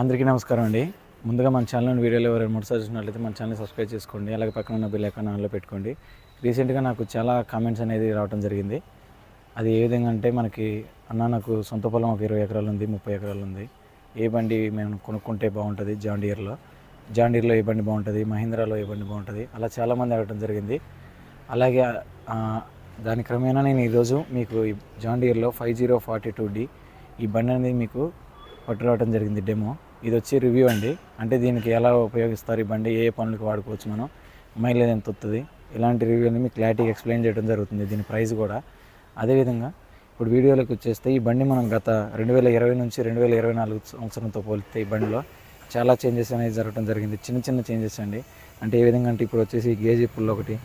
అందరికీ నమస్కారం అండి. ముందుగా మన ఛానల్ వీడియోలో ఎవరైనా మొదటిసారి చూసినట్లయితే మన ఛానల్ సబ్స్క్రైబ్ చేసుకోండి. అలాగే పక్కన ఉన్న బిల్ ఐకాన్ ఆన్లో పెట్టుకోండి. రీసెంట్గా నాకు చాలా కామెంట్స్ అనేది రావడం జరిగింది. అది ఏ విధంగా అంటే మనకి అన్న నాకు సొంత పొలం ఒక ఇరవై ఎకరాలు ఉంది ముప్పై ఎకరాలు ఉంది. ఏ బండి మేము కొనుక్కుంటే బాగుంటుంది? జాన్ జాండీర్లో ఏ బండి బాగుంటుంది? మహీంద్రాలో ఏ బండి బాగుంటుంది? అలా చాలామంది అడగడం జరిగింది. అలాగే దాని క్రమేణా నేను ఈరోజు మీకు ఈ five zero forty two D ఈ బండి అనేది మీకు పట్టురావడం జరిగింది డెమో ఇది వచ్చి రివ్యూ అండి. అంటే దీనికి ఎలా ఉపయోగిస్తారు ఈ బండి ఏ ఏ పనులకు వాడుకోవచ్చు మనం మైలేజ్ ఎంత వస్తుంది ఇలాంటి రివ్యూ అని మీకు క్లారిటీగా ఎక్స్ప్లెయిన్ చేయడం జరుగుతుంది దీని ప్రైస్ కూడా. అదేవిధంగా ఇప్పుడు వీడియోలోకి వచ్చేస్తే ఈ బండి మనం గత రెండు వేల ఇరవై నుంచి రెండు వేల ఇరవై నాలుగు సంవత్సరంతో పోలిస్తే ఈ బండిలో చాలా చేంజెస్ అనేది జరగడం జరిగింది. చిన్న చిన్న చేంజెస్ అండి. అంటే ఏ విధంగా అంటే ఇప్పుడు వచ్చేసి గేజ్ పుల్ ఒకటి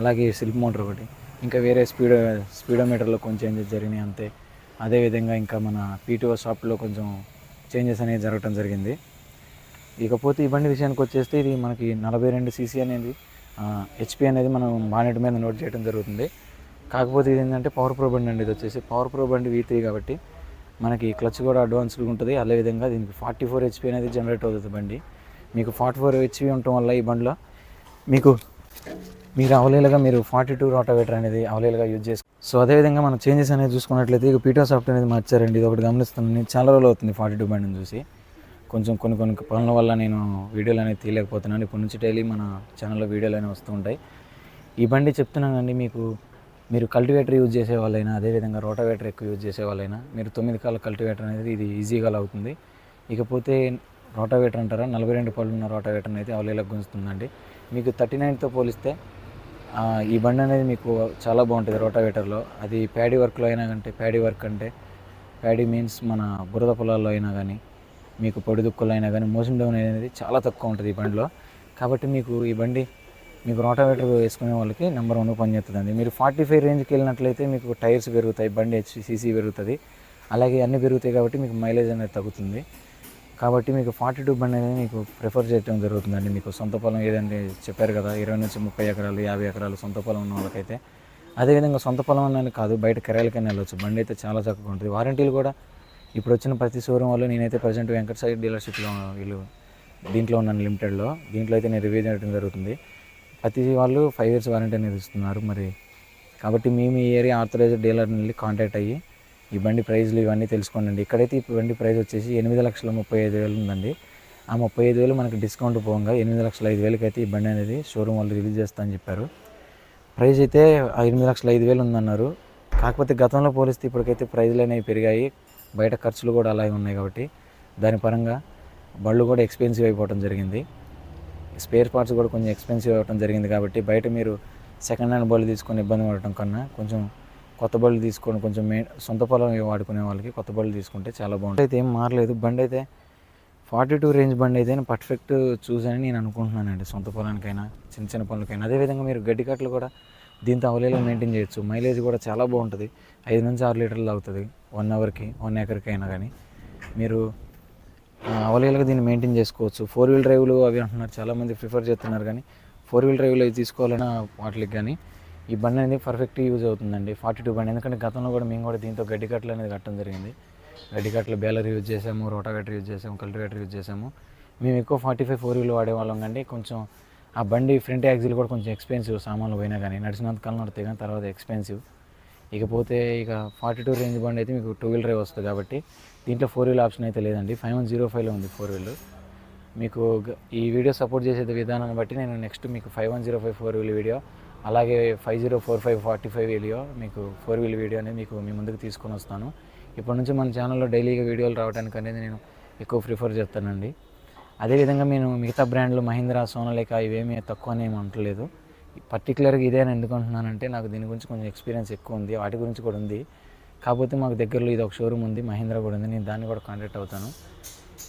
అలాగే సిల్క్ మోటర్ ఒకటి ఇంకా వేరే స్పీడ్ స్పీడోమీటర్లో కొంచెం చేంజెస్ జరిగినాయి అంతే. అదేవిధంగా ఇంకా మన పీటీఓ షాప్లో కొంచెం చేంజెస్ అనేది జరగటం జరిగింది. ఇకపోతే ఈ బండి విషయానికి వచ్చేస్తే ఇది మనకి నలభై రెండు సీసీ అనేది హెచ్పి అనేది మనం బానెట్ మీద నోట్ చేయడం జరుగుతుంది. కాకపోతే ఇది ఏంటంటే పవర్ ప్రో బండి అండి ఇది వచ్చేసి పవర్ ప్రో బండి వీ త్రీ కాబట్టి మనకి క్లచ్ కూడా అడ్వాన్స్గా ఉంటుంది. అదేవిధంగా దీనికి ఫార్టీ ఫోర్ హెచ్పి అనేది జనరేట్ అవుతుంది బండి. మీకు ఫార్టీ ఫోర్ హెచ్పి ఉండటం వల్ల ఈ బండిలో మీకు మీరు అవలేలుగా మీరు ఫార్టీ టూ రోటావేటర్ అనేది అవలేలుగా యూజ్ చేసుకో సో అదేవిధంగా మనం చేంజెస్ అనేది చూసుకున్నట్లయితే ఇక పీటో సాఫ్ట్ అనేది మార్చారండి. ఇది ఒకటి గమనిస్తున్నాను. చాలా రోజులు అవుతుంది ఫార్టీ టూ బ్యాండ్ని చూసి. కొంచెం కొన్ని కొన్ని పనుల వల్ల నేను వీడియోలు అనేది తీయలేకపోతున్నాను. ఇప్పటి నుంచి డైలీ మన ఛానల్లో వీడియోలు అనేవి వస్తూ ఉంటాయి. ఈ బండి చెప్తున్నానండి మీకు మీరు కల్టివేటర్ యూజ్ చేసే వాళ్ళైనా అదేవిధంగా రోటావేటర్ ఎక్కువ యూజ్ చేసే వాళ్ళైనా మీరు తొమ్మిది కాల కల్టివేటర్ అనేది ఇది ఈజీగా అవుతుంది ఇకపోతే రోటావేటర్ అంటారా? నలభై రెండు పళ్ళు ఉన్న రోటావేటర్ అయితే అవలేలకు గుంజుతుందండి. మీకు థర్టీ నైన్తో పోలిస్తే ఈ బండి అనేది మీకు చాలా బాగుంటుంది రోటావేటర్లో. అది ప్యాడీ వర్క్లో అయినా కంటే ప్యాడీ వర్క్ అంటే ప్యాడీ మీన్స్ మన బురద పొలాల్లో అయినా కానీ మీకు పొడి దుక్కులు అయినా కానీ మోషన్ డౌన్ అనేది చాలా తక్కువ ఉంటుంది ఈ బండిలో. కాబట్టి మీకు ఈ బండి మీకు రోటావేటర్ వేసుకునే వాళ్ళకి నెంబర్ వన్ పనిచేస్తుందండి. మీరు ఫార్టీ ఫైవ్ రేంజ్కి వెళ్ళినట్లయితే మీకు టైర్స్ పెరుగుతాయి బండి హెచ్ సీసీ పెరుగుతుంది. అలాగే అన్నీ పెరుగుతాయి కాబట్టి మీకు మైలేజ్ అనేది తగ్గుతుంది. కాబట్టి మీకు ఫార్టీ టూ బండి అనేది మీకు ప్రిఫర్ చేయడం జరుగుతుందండి. మీకు సొంత పొలం ఏదంటే చెప్పారు కదా ఇరవై నుంచి ముప్పై ఎకరాలు యాభై ఎకరాలు సొంత పొలం ఉన్న వాళ్ళకైతే. అదేవిధంగా సొంత పొలం అనేది కాదు బయట కిరాయిలకైనా వెళ్ళొచ్చు. బండి అయితే చాలా చక్కగా ఉంటుంది. వారంటీలు కూడా ఇప్పుడు వచ్చిన ప్రతి షోరూమ్ వల్ల నేనైతే ప్రజెంట్ వెంకట సాయి డీలర్షిప్లో వీళ్ళు దీంట్లో ఉన్నాను లిమిటెడ్లో దీంట్లో అయితే నేను రివ్యూ చేయడం జరుగుతుంది. ప్రతి వాళ్ళు ఫైవ్ ఇయర్స్ వారంటీ అనేది ఇస్తున్నారు మరి. కాబట్టి మేము ఈ ఏరియా ఆథరైజ్డ్ డీలర్ని వెళ్ళి కాంటాక్ట్ అయ్యి ఈ బండి ప్రైజ్లు ఇవన్నీ తెలుసుకోండి ఇక్కడైతే ఈ బండి ప్రైస్ వచ్చేసి ఎనిమిది లక్షల ముప్పై ఐదు వేలు ఉందండి. ఆ ముప్పై ఐదు వేలు మనకి డిస్కౌంట్ పోగా ఎనిమిది లక్షల ఐదు వేలకి అయితే ఈ బండి అనేది షోరూమ్ వాళ్ళు రిలీజ్ చేస్తా అని చెప్పారు. ప్రైస్ అయితే ఎనిమిది లక్షల ఐదు వేలు ఉందన్నారు. కాకపోతే గతంలో పోలిస్తే ఇప్పటికైతే ప్రైజ్లు అనేవి పెరిగాయి. బయట ఖర్చులు కూడా అలాగే ఉన్నాయి కాబట్టి దాని పరంగా బళ్ళు కూడా ఎక్స్పెన్సివ్ అయిపోవడం జరిగింది. స్పేర్ పార్ట్స్ కూడా కొంచెం ఎక్స్పెన్సివ్ అవ్వడం జరిగింది కాబట్టి బయట మీరు సెకండ్ హ్యాండ్ బళ్ళు తీసుకొని ఇబ్బంది పడటం కన్నా కొంచెం కొత్త బళ్ళు తీసుకొని కొంచెం మే సొంత పొలం వాడుకునే వాళ్ళకి కొత్త బళ్ళు తీసుకుంటే చాలా బాగుంటుంది. అయితే ఏం మారలేదు. బండి అయితే ఫార్టీ టూ రేంజ్ బండి అయితే పర్ఫెక్ట్ చూసని నేను అనుకుంటున్నానండి. సొంత పొలానికైనా చిన్న చిన్న పనులకైనా అదేవిధంగా మీరు గడ్డి కట్టలు కూడా దీంతో అవలేలో మెయింటైన్ చేయొచ్చు. మైలేజ్ కూడా చాలా బాగుంటుంది. ఐదు నుంచి ఆరు లీటర్లు అవుతుంది. వన్ అవర్కి వన్ ఏకర్కి అయినా కానీ. మీరు అవలేలుగా దీన్ని మెయింటైన్ చేసుకోవచ్చు. ఫోర్ వీల్ డ్రైవ్లు అవి అంటున్నారు. చాలామంది ప్రిఫర్ చేస్తున్నారు కానీ ఫోర్ వీల్ డ్రైవ్లు అవి తీసుకోవాలన్నా వాటికి కానీ ఈ బండి అనేది పర్ఫెక్ట్ యూజ్ అవుతుందండి. ఫార్టీ టూ బండి. ఎందుకంటే గతంలో కూడా మేము కూడా దీంతో గడ్డి కట్టలు అనేది కట్టడం జరిగింది. గడ్డి కట్టలు బేలర్ యూజ్ చేసాము రోటావేటర్ యూజ్ చేసాము కల్టివేటర్ యూజ్ చేసాము. మేము ఎక్కువ ఫార్టీ ఫైవ్ ఫోర్ వీల్ వాడేవాళ్ళం కండి. కొంచెం ఆ బండి ఫ్రంట్ యాక్సిల్ కూడా కొంచెం ఎక్స్పెన్సివ్ సామాన్లు పోయినా కానీ నడిచినంత కాలం నడితే కానీ తర్వాత ఎక్స్పెన్సివ్ ఇకపోతే ఇక ఫార్టీ టూ రేంజ్ బండి అయితే మీకు టూ వీల్ డ్రైవ్ వస్తుంది కాబట్టి దీంట్లో ఫోర్ వీల్ ఆప్షన్ అయితే లేదండి. ఫైవ్ వన్ జీరో ఫైవ్లో ఉంది ఫోర్ వీల్ మీకు ఈ వీడియో సపోర్ట్ చేసే విధానాన్ని బట్టి నేను నెక్స్ట్ మీకు five one zero five four wheel video అలాగే five zero four five forty five video మీకు ఫోర్ వీల్ వీడియో అనేది మీకు మీ ముందుకు తీసుకొని వస్తాను. ఇప్పటి నుంచి మన ఛానల్లో డైలీగా వీడియోలు రావడానికి అనేది నేను ఎక్కువ ప్రిఫర్ చేస్తానండి. అదేవిధంగా నేను మిగతా బ్రాండ్లు మహీంద్రా సోనలేక ఇవేమీ తక్కువ అని ఏమి అంటలేదు పర్టికులర్గా ఇదే అని ఎందుకుంటున్నానంటే నాకు దీని గురించి కొంచెం ఎక్స్పీరియన్స్ ఎక్కువ ఉంది వాటి గురించి కూడా ఉంది. కాకపోతే మాకు దగ్గరలో ఇది ఒక షోరూమ్ ఉంది మహీంద్రా కూడా ఉంది నేను దాన్ని కూడా కాంటాక్ట్ అవుతాను.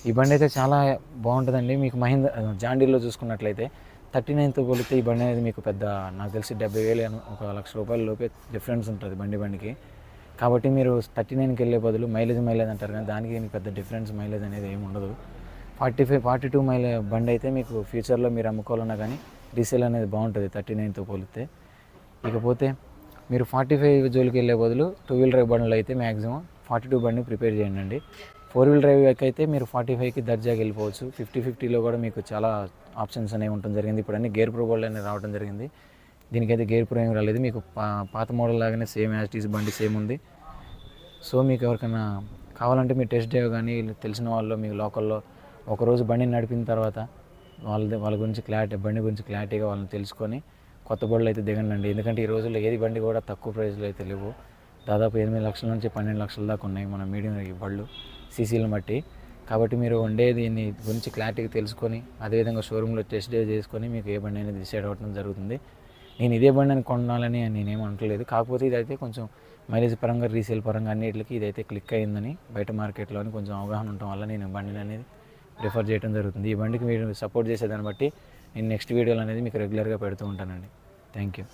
ఈ బండి అయితే చాలా బాగుంటుందండి. మీకు మహీంద్రా జాండీలో చూసుకున్నట్లయితే థర్టీ నైన్తో పోలితే ఈ బండి అనేది మీకు పెద్ద నాకు తెలిసి డెబ్బై వేలు ఒక లక్ష రూపాయల లోపే డిఫరెన్స్ ఉంటుంది బండి బండికి. కాబట్టి మీరు థర్టీ నైన్కి వెళ్ళే బదులు మైలేజ్ మైలేజ్ అంటారు కానీ దానికి దీనికి పెద్ద డిఫరెన్స్ మైలేజ్ అనేది ఏమి ఉండదు. Forty five forty two mileage బండి అయితే మీకు ఫ్యూచర్లో మీరు అమ్ముకోవాలన్నా కానీ రీసేల్ అనేది బాగుంటుంది థర్టీ నైన్తో పోలిస్తే ఇకపోతే మీరు ఫార్టీ ఫైవ్ జోలికి వెళ్ళే బదులు టూ వీలర్ బండ్లు అయితే మ్యాక్సిమం ఫార్టీ టూ బండిని ప్రిపేర్ చేయండి. ఫోర్ వీల్ డ్రైవ్ అయితే మీరు ఫార్టీ ఫైవ్కి దర్జాకి వెళ్ళిపోవచ్చు. ఫిఫ్టీ ఫిఫ్టీలో కూడా మీకు చాలా ఆప్షన్స్ అనేవి ఉండటం జరిగింది. ఇప్పుడు అన్ని గేర్ ప్రో బోల్డ్ అనేది రావడం జరిగింది. దీనికైతే గేర్ ప్రో ఏమి రాలేదు. మీకు పాత మోడల్ లాగానే సేమ్ యాజిటీస్ బండి సేమ్ ఉంది. సో మీకు ఎవరికైనా కావాలంటే మీరు టెస్ట్ డ్రైవ్ కానీ తెలిసిన వాళ్ళు మీకు లోకల్లో ఒకరోజు బండిని నడిపిన తర్వాత వాళ్ళ వాళ్ళ గురించి క్లారిటీ బండి గురించి క్లారిటీగా వాళ్ళని తెలుసుకొని కొత్త బళ్ళు అయితే దిగండి. ఎందుకంటే ఈ రోజుల్లో ఏది బండి కూడా తక్కువ ప్రైస్లో అయితే లేవు. దాదాపు ఎనిమిది లక్షల నుంచి పన్నెండు లక్షల దాకా ఉన్నాయి మన మీడియం బళ్ళు. సీసీలను బట్టి కాబట్టి మీరు వండే దీని గురించి క్లారిటీగా తెలుసుకొని అదేవిధంగా షోరూంలో టెస్ట్ డ్రైవ్ చేసుకొని మీకు ఏ బండి అనేది డిసైడ్ అవ్వడం జరుగుతుంది. నేను ఇదే బండి అని కొనాలని నేనేం అనట్లేదు కాకపోతే ఇదైతే కొంచెం మైలేజ్ పరంగా రీసేల్ పరంగా అన్నిటికి ఇదైతే క్లిక్ అయిందని బయట మార్కెట్లోని కొంచెం అవగాహన ఉండటం వల్ల నేను బండిని అనేది ప్రిఫర్ చేయడం జరుగుతుంది. ఈ బండికి మీరు సపోర్ట్ చేసేదాన్ని బట్టి నేను నెక్స్ట్ వీడియోలు అనేది మీకు రెగ్యులర్గా పెడుతూ ఉంటానండి. Thank you